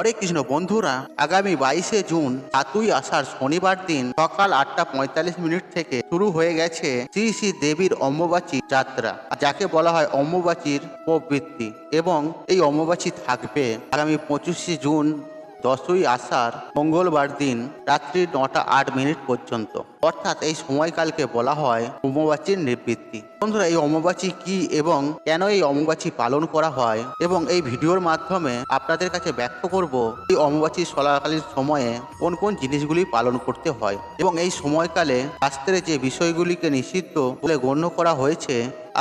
হরে কৃষ্ণ, বন্ধুরা, আগামী বাইশে জুন, সাতই আসার শনিবার দিন, সকাল আটটা পঁয়তাল্লিশ মিনিট থেকে শুরু হয়ে গেছে শ্রী শ্রী দেবীর অম্বুবাচী যাত্রা যাকে বলা হয় অম্বুবাচীর প্রবৃত্তি, এবং এই অম্বুবাচী থাকবে আগামী পঁচিশে জুন দশই আষাঢ়, মঙ্গলবার দিন, রাত্রি নটা আট মিনিট পর্যন্ত। অর্থাৎ এই সময়কালকে বলা হয় অম্বুবাচীর নিবৃত্তি। বন্ধুরা, এই অম্বুবাচী কি এবং কেন এই অম্বুবাচী পালন করা হয় এবং এই ভিডিওর মাধ্যমে আপনাদের কাছে ব্যক্ত করব এই অম্বুবাচী চলাকালীন সময়ে কোন কোন জিনিসগুলি পালন করতে হয়। এবং এই সময়কালে শাস্ত্রে যে বিষয়গুলিকে নিষিদ্ধ বলে গণ্য করা হয়েছে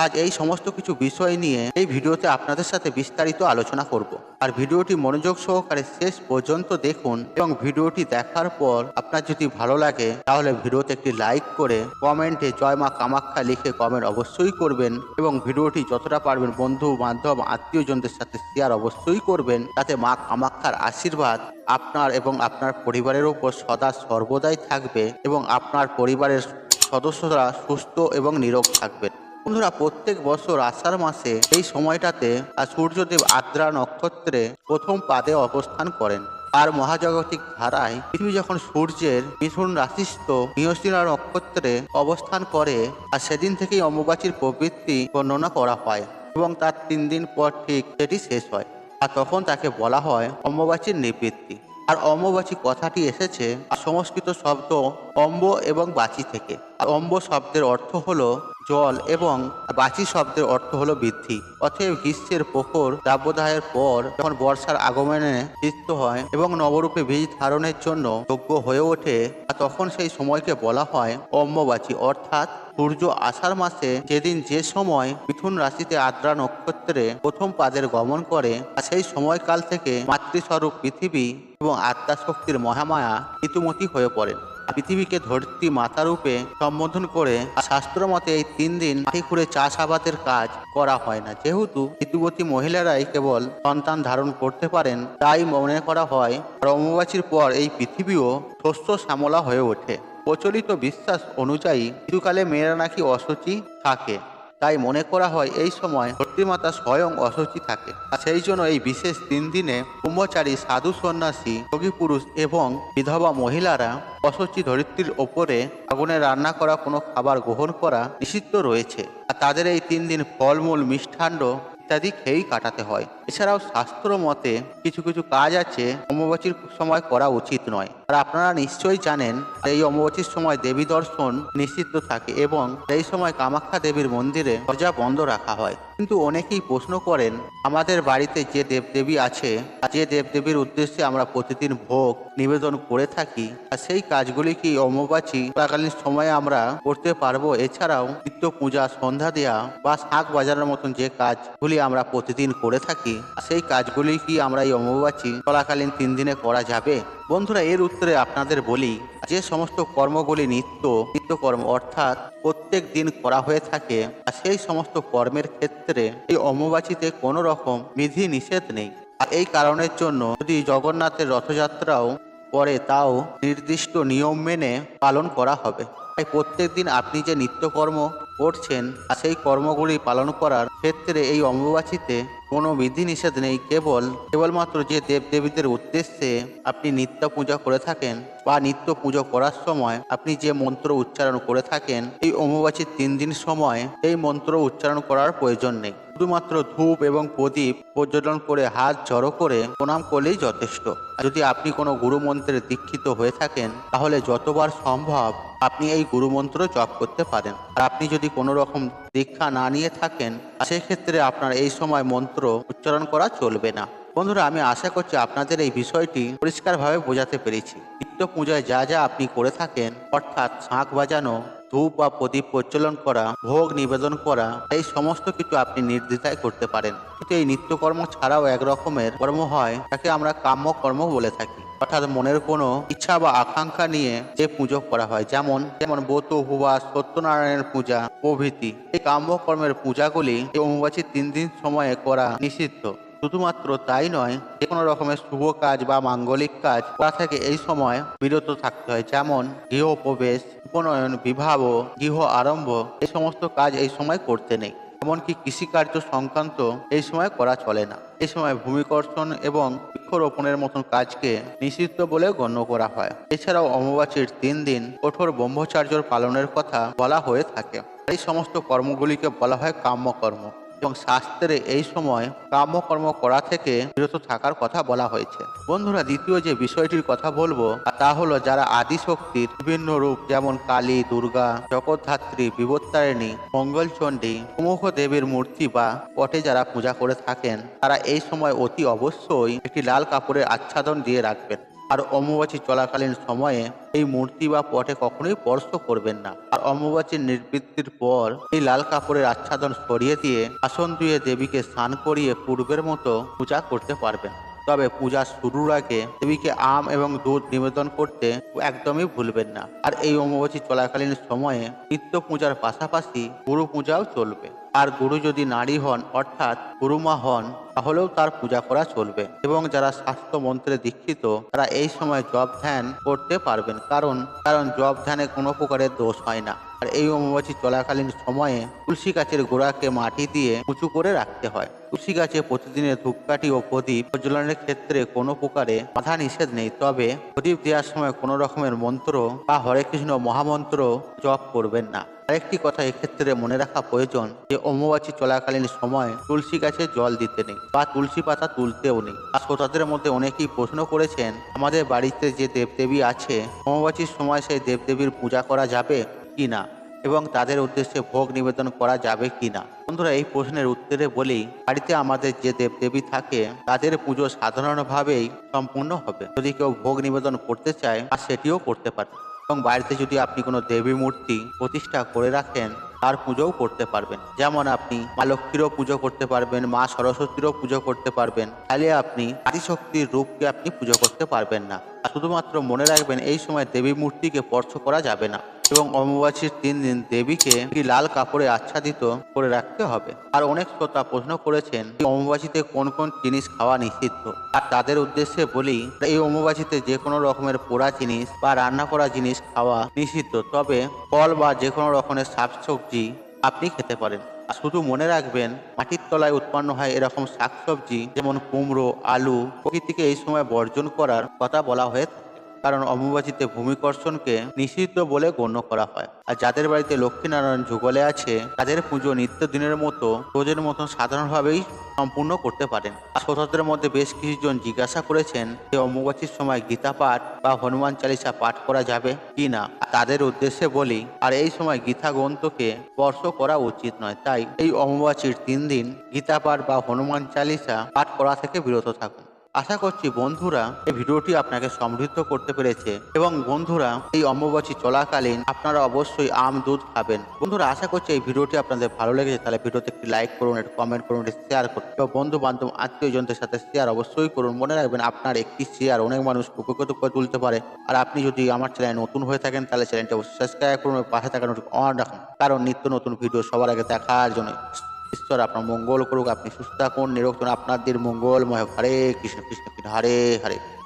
আজ এই সমস্ত কিছু বিষয় নিয়ে এই ভিডিওতে আপনাদের সাথে বিস্তারিত আলোচনা করব। আর ভিডিওটি মনোযোগ সহকারে শেষ পর্যন্ত দেখুন এবং ভিডিওটি দেখার পর আপনার যদি ভালো লাগে, তাহলে ভিডিওতে একটি লাইক করে কমেন্টে জয় মা কামাখ্যা লিখে কমেন্ট অবশ্যই করবেন এবং ভিডিওটি যতটা পারবেন বন্ধু, বান্ধব, আত্মীয়জনদের সাথে শেয়ার অবশ্যই করবেন। যাতে মা কামাখ্যার আশীর্বাদ আপনার এবং আপনার পরিবারের উপর সদা সর্বদাই থাকবে এবং আপনার পরিবারের সদস্যরা সুস্থ এবং নিরোগ থাকবেন বন্ধুরা, প্রত্যেক বছর আষাঢ় মাসে এই সময়টাতে সূর্যদেব আদ্রা নক্ষত্রে প্রথম পাদে অবস্থান করেন। আর মহাজাগতিক ধারায় পৃথিবী যখন সূর্যের মিথুন রাশিস্থ বৃহস্পতিরা নক্ষত্রে অবস্থান করে, আর সেদিন থেকেই অম্বুবাচীর প্রবৃত্তি বর্ণনা করা হয় এবং তার তিন দিন পর ঠিক সেটি শেষ হয়। আর তখন তাকে বলা হয় অম্বুবাচীর নিবৃত্তি। আর অম্বুবাচী কথাটি এসেছে সংস্কৃত শব্দ অম্ব এবং বাচি থেকে। অম্ব শব্দের অর্থ হলো জল এবং বাচি শব্দের অর্থ হলো বৃদ্ধি। অতএব গ্রীষ্মের প্রখর দাবদাহের পর যখন বর্ষার আগমনে তৃপ্ত হয় এবং নবরূপে বীজ ধারণের জন্য যোগ্য হয়ে ওঠে তখন সেই সময়কে বলা হয় অম্ববাচী। অর্থাৎ সূর্য আষাঢ় মাসে যেদিন যে সময় মিথুন রাশিতে আদ্রা নক্ষত্রে প্রথম পাদের গমন করে আর সেই সময়কাল থেকে মাতৃস্বরূপ পৃথিবী এবং আত্মা শক্তির মহামায়া ঋতুমতি হয়ে পড়েন পৃথিবীকে ধরতি মাতারূপে সম্বোধন করে শাস্ত্র মতে এই তিন দিন মাটি খুঁড়ে চাষ আবাদের কাজ করা হয় না। যেহেতু ঋতুবতী মহিলারাই কেবল সন্তান ধারণ করতে পারেন, তাই মনে করা হয় আর পর এই পৃথিবীও শস্য শ্যামলা হয়ে ওঠে। প্রচলিত বিশ্বাস অনুযায়ী ঋতুকালে মেয়েরা নাকি অসুচি থাকে। তাই মনে করা হয় এই সময় ধরতিমাতা স্বয়ং অসুচি থাকে। আর সেই জন্য এই বিশেষ তিন দিনে ব্রহ্মচারী, সাধু সন্ন্যাসী, যোগী পুরুষ এবং বিধবা মহিলারা অসুচি ধরিত্রীর ওপরে আগুনে রান্না করা, কোনো খাবার গ্রহণ করা নিষিদ্ধ রয়েছে। আর তাদের এই তিন দিন ফলমূল, মিষ্টান্ন ইত্যাদি খেয়েই কাটাতে হয়। এছাড়াও শাস্ত্র মতে কিছু কিছু কাজ আছে অম্বুবাচীর সময় করা উচিত নয়। আর আপনারা নিশ্চয়ই জানেন এই অম্বুবাচীর সময় দেবী দর্শন নিষিদ্ধ থাকে এবং এই সময় কামাখ্যা দেবীর মন্দিরে দরজা বন্ধ রাখা হয়। কিন্তু অনেকেই প্রশ্ন করেন, আমাদের বাড়িতে যে দেবদেবী আছে যে দেবদেবীর উদ্দেশ্যে আমরা প্রতিদিন ভোগ, নিবেদন করে থাকি, আর সেই কাজগুলি কি অম্বুবাচী চলাকালীন সময়ে আমরা করতে পারব? এছাড়াও নিত্য পূজা, সন্ধ্যা দেওয়া বা শাঁখ বাজারের মতন যে কাজগুলি আমরা প্রতিদিন করে থাকি সেই কাজগুলি কি আমরা এই অম্বুবাচী চলাকালীন তিন দিনে করা যাবে? বন্ধুরা, এর উত্তরে আপনাদের বলি, যে সমস্ত কর্মগুলি নিত্য নিত্যকর্ম অর্থাৎ প্রত্যেক দিন করা হয়ে থাকে, আর সেই সমস্ত কর্মের ক্ষেত্রে এই অম্বুবাচীতে কোনো রকম বিধি নিষেধ নেই। আর এই কারণের জন্য যদি জগন্নাথের রথযাত্রাও পরে তাও নির্দিষ্ট নিয়ম মেনে পালন করা হবে। তাই প্রত্যেক দিন আপনি যে নিত্যকর্ম করছেন, আর সেই কর্মগুলি পালন করার ক্ষেত্রে এই অম্বুবাচীতে কোনো বিধিনিষেধ নেই কেবল কেবলমাত্র যে দেবদেবীদের উদ্দেশ্যে আপনি নিত্য পূজা করে থাকেন। বা নিত্য পুজো করার সময় আপনি যে মন্ত্র উচ্চারণ করে থাকেন, এই অম্বুবাচীর তিন দিন সময় এই মন্ত্র উচ্চারণ করার প্রয়োজন নেই। শুধুমাত্র ধূপ এবং প্রদীপ পর্যটন করে হাত জড়ো করে প্রণাম করলেই যথেষ্ট। যদি আপনি কোনো গুরুমন্ত্রে দীক্ষিত হয়ে থাকেন, তাহলে যতবার সম্ভব আপনি এই গুরুমন্ত্র জপ করতে পারেন। আর আপনি যদি কোনো রকম দীক্ষা না নিয়ে থাকেন, সেক্ষেত্রে আপনার এই সময় মন্ত্র উচ্চারণ করা চলবে না। বন্ধুরা, আমি আশা করছি আপনাদের এই বিষয়টি পরিষ্কারভাবে বোঝাতে পেরেছি। নিত্য পূজায় যা যা আপনি করে থাকেন, অর্থাৎ শাঁখ বাজানো, ধূপ বা প্রদীপ প্রচলন করা, ভোগ নিবেদন করা, এই সমস্ত কিছু আপনি নির্দ্বিধায় করতে পারেন। কিন্তু এই নিত্যকর্ম ছাড়াও এক রকমের কর্ম হয় তাকে আমরা কাম্য কর্ম বলে থাকি। অর্থাৎ মনের কোনো ইচ্ছা বা আকাঙ্ক্ষা নিয়ে যে পুজো করা হয়, যেমন যেমন ব্রত উপবাস, সত্যনারায়ণের পূজা, প্রভৃতি, এই কাম্য কর্মের পূজাগুলি এই অম্বুবাচীর তিন দিন সময়ে করা নিষিদ্ধ। শুধুমাত্র তাই নয়, যে কোনো রকমের শুভ কাজ বা মাঙ্গলিক কাজ করা থেকে এই সময় বিরত থাকতে হয়। যেমন গৃহ প্রবেশ উপনয়ন, বিবাহ, গৃহ আরম্ভ, এই সমস্ত কাজ এই সময় করতে নেই। এমনকি কৃষিকার্য সংক্রান্ত এই সময় করা চলে না। এই সময় ভূমিকর্ষণ এবং বৃক্ষরোপণের মতন কাজকে নিষিদ্ধ বলে গণ্য করা হয়। এছাড়াও অমাবাসীর তিন দিন কঠোর ব্রহ্মচার্য পালনের কথা বলা হয়ে থাকে। এই সমস্ত কর্মগুলিকে বলা হয় কাম্যকর্ম। এবং শাস্ত্রে এই সময় কাম্যকর্ম করা থেকে বিরত থাকার কথা বলা হয়েছে। বন্ধুরা, দ্বিতীয় যে বিষয়টির কথা বলব, তা হলো যারা আদিশক্তির বিভিন্ন রূপ যেমন কালী, দুর্গা, জগদ্ধাত্রী, বিবত্তারিণী, মঙ্গলচণ্ডী প্রমুখ দেবীর মূর্তি বা পটে যারা পূজা করে থাকেন, তারা এই সময় অতি অবশ্যই একটি লাল কাপড়ের আচ্ছাদন দিয়ে রাখবেন। আর অম্বুবাচী চলাকালীন সময়ে এই মূর্তি বা পটে কখনোই স্পর্শ করবেন না। আর অম্বুবাচীর নিবৃত্তির পর এই লাল কাপড়ের আচ্ছাদন সরিয়ে দিয়ে আসন ধুয়ে দেবীকে স্নান করিয়ে পূর্বের মতো পূজা করতে পারবেন। তবে পূজা শুরুর আগে দেবীকে আম এবং দুধ নিবেদন করতে একদমই ভুলবেন না। আর এই অম্বুবাচী চলাকালীন সময়ে নিত্য পূজার পাশাপাশি গুরু পূজাও চলবে। আর গুরু যদি নারী হন, অর্থাৎ গুরুমা হন, তাহলেও তার পূজা করা চলবে। এবং যারা স্বাস্থ্য মন্ত্রে দীক্ষিত, তারা এই সময় জব ধ্যান করতে পারবেন। কারণ কারণ জব ধ্যানে কোনো প্রকারের দোষ হয় না। আর এই অমাবাসী চলাকালীন সময়ে তুলসী গাছের গোড়াকে মাটি দিয়ে উঁচু করে রাখতে হয়। তুলসী গাছে প্রতিদিনের ধূপকাঠি ও প্রদীপ প্রজ্বলনের ক্ষেত্রে কোনো প্রকারে বাধা নিষেধ নেই। তবে প্রদীপ দেওয়ার সময় কোনো রকমের মন্ত্র বা হরে কৃষ্ণ মহামন্ত্র জপ করবেন না। আরেকটি কথা এক্ষেত্রে মনে রাখা প্রয়োজন যে অম্বুবাচী চলাকালীন সময় তুলসী গাছে জল দিতে নেই বা তুলসী পাতা তুলতেও নেই। আর শ্রোতাদের মধ্যে অনেকেই প্রশ্ন করেছেন, আমাদের বাড়িতে যে দেবদেবী আছে অম্বুবাচীর সময় সেই দেবদেবীর পূজা করা যাবে কি না? এবং তাদের উদ্দেশ্যে ভোগ নিবেদন করা যাবে কি না? বন্ধুরা, এই প্রশ্নের উত্তরে বলেই বাড়িতে আমাদের যে দেবদেবী থাকে, তাদের পুজো সাধারণভাবেই সম্পূর্ণ হবে। যদি কেউ ভোগ নিবেদন করতে চায়, আর সেটিও করতে পারে। এবং বাড়িতে যদি আপনি কোনো দেবী মূর্তি প্রতিষ্ঠা করে রাখেন, তার পুজোও করতে পারবেন। যেমন আপনি মা লক্ষ্মীরও পুজো করতে পারবেন, মা সরস্বতীরও পুজো করতে পারবেন। তাহলে আপনি আদিশক্তির রূপকে আপনি পুজো করতে পারবেন না। শুধুমাত্র মনে রাখবেন, এই সময় দেবী মূর্তিকে স্পর্শ করা যাবে না এবং অমাবাসীর তিন দিন দেবীকে লাল কাপড়ে আচ্ছাদিত করে রাখতে হবে। আর অনেক শ্রোতা প্রশ্ন করেছেন অমাবাসীতে কোন কোন জিনিস খাওয়া নিষিদ্ধ? আর তাদের উদ্দেশ্যে বলি, এই অমাবাসীতে যে কোনো রকমের পোড়া জিনিস বা রান্না করা জিনিস খাওয়া নিষিদ্ধ। তবে ফল বা যে কোনো রকমের শাকসবজি আপনি খেতে পারেন। শুধু মনে রাখবেন, মাটির তলায় উৎপন্ন হয় এরকম শাকসবজি, যেমন কুমড়ো, আলু, প্রকৃতিকে এই সময় বর্জন করার কথা বলা হয়ে কারণ অম্বুবাচীতে ভূমিকর্ষণকে নিষিদ্ধ বলে গণ্য করা হয়। আর যাদের বাড়িতে লক্ষ্মীনারায়ণ যুগলে আছে, তাদের পুজো নিত্য দিনের মতো, রোজের মতন সাধারণভাবেই সম্পূর্ণ করতে পারেন। শ্রোতাদের মধ্যে বেশ কিছুজন জিজ্ঞাসা করেছেন যে অম্বুবাচীর সময় গীতা পাঠ বা হনুমান চালিসা পাঠ করা যাবে কি না? তাদের উদ্দেশ্যে বলি, আর এই সময় গীতা গ্রন্থকে স্পর্শ করা উচিত নয়। তাই এই অম্বুবাচীর তিন দিন গীতা পাঠ বা হনুমান চালিসা পাঠ করা থেকে বিরত থাকুন। আশা করছি বন্ধুরা এই ভিডিওটি আপনাকে সমৃদ্ধ করতে পেরেছে এবং বন্ধুরা এই অম্বুবাচী চলাকালীন আপনারা অবশ্যই আম, দুধ খাবেন। বন্ধুরা, আশা করছি এই ভিডিওটি আপনাদের ভালো লেগেছে। তাহলে ভিডিওতে একটি লাইক করুন, একটি কমেন্ট করুন, একটি শেয়ার করুন। এবং বন্ধু বান্ধব আত্মীয়জনদের সাথে শেয়ার অবশ্যই করুন। মনে রাখবেন, আপনার একটি শেয়ার অনেক মানুষ উপকৃত করে তুলতে পারে। আর আপনি যদি আমার চ্যানেল নতুন হয়ে থাকেন, তাহলে চ্যানেলটি অবশ্যই সাবস্ক্রাইব করুন পাশে থাকা নোটিফিকেশন অন রাখুন। কারণ নিত্য নতুন ভিডিও সবার আগে দেখার জন্য ঈশ্বর, আপনার মঙ্গল করুক, আপনি সুস্থ থাকুন, নিরোগ আপনাদের মঙ্গলময়। হরে কৃষ্ণ কৃষ্ণ কৃষ্ণ, হরে হরে